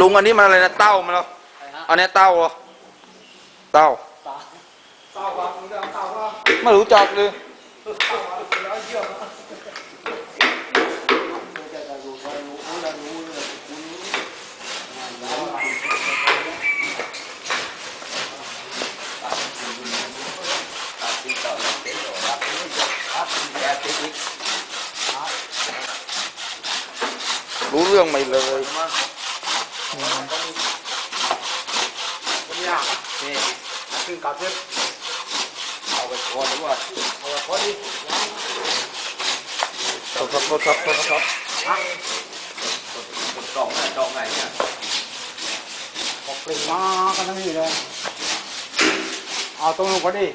ลุงอันนี้มันอะไรนะเต้ามันเหรออันนี้เต้าเหรอเต้าเต้าว่ามึงจะเอาเต้าว่าไม่รู้จักเลยเต้าว่าแล้วเยี่ยมนะรู้เรื่องไม่เลยเนี่ยนี่ขึ้นกับเพื่อนเอาไปก่อนดีกว่าเอาไปก่อดิครับครับครับครับครับกล่องกล่องไงเนี่ยออกปลิ่งมากันทั้งนี้เลยเอาตรงนู้นก็ดิ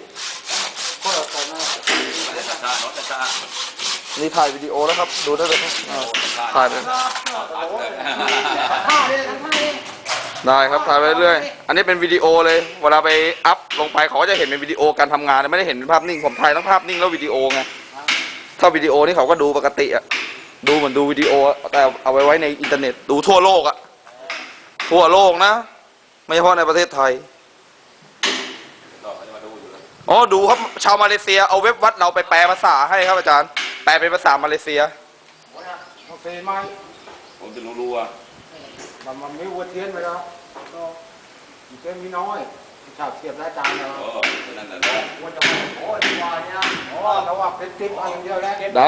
ก็ตรงนั้นมันจะช้าเนาะช้านี่ถ่ายวิดีโอแล้วครับ ดูได้เลยครับอ่าถ่ายไปท่าดิทั้งท่าดิ ได้ครับถ่ายไปเรื่อยๆอันนี้เป็นวิดีโอเลย เวลาไปอัพลงไปเขาก็จะเห็นเป็นวิดีโอการทำงาน ไม่ได้เห็นเป็นภาพนิ่ง ผมถ่ายทั้งภาพนิ่งแล้ววิดีโอไง ถ้าวิดีโอนี่เขาก็ดูปกติอะดูเหมือนดูวิดีโออะแต่เอาไว้ไว้ในอินเทอร์เน็ต ดูทั่วโลกอะทั่วโลกนะ ไม่เฉพาะในประเทศไทยดอกจะมาดูอยู่เลยอ๋อดูครับชาวมาเลเซียเอาเว็บวัดเราไปแปลภาษาให้ครับอาจารย์ แปลเป็นภาษามาเลเซียโอเคไหมผมจะรู้รู้อะ มันมันไม่วัวเทียนไปแล้วก็อีกแค่มีน้อยชาบเทียบได้จานแล้วเออนั่นแหละเนาะวัวจะโอ้ยว่าเนี่ยโอ้แต่ว่าเป็นติ๊บเอาอย่างเดียวแล้วด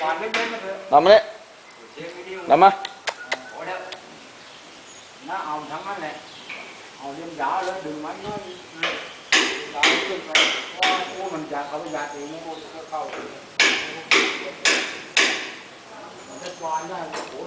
หวานเล่นๆมาเถอะำดำมาเนี่ยดำมาน้าเอาทั้งนั้นแหละเอาเลี้ยงยาวแล้วดึงไม้น้อยยาวขึ้นไปเพราะว่าโอ้มันจะเขาไปยาเองโอ้จะเข้ามันจะวานได้โอ้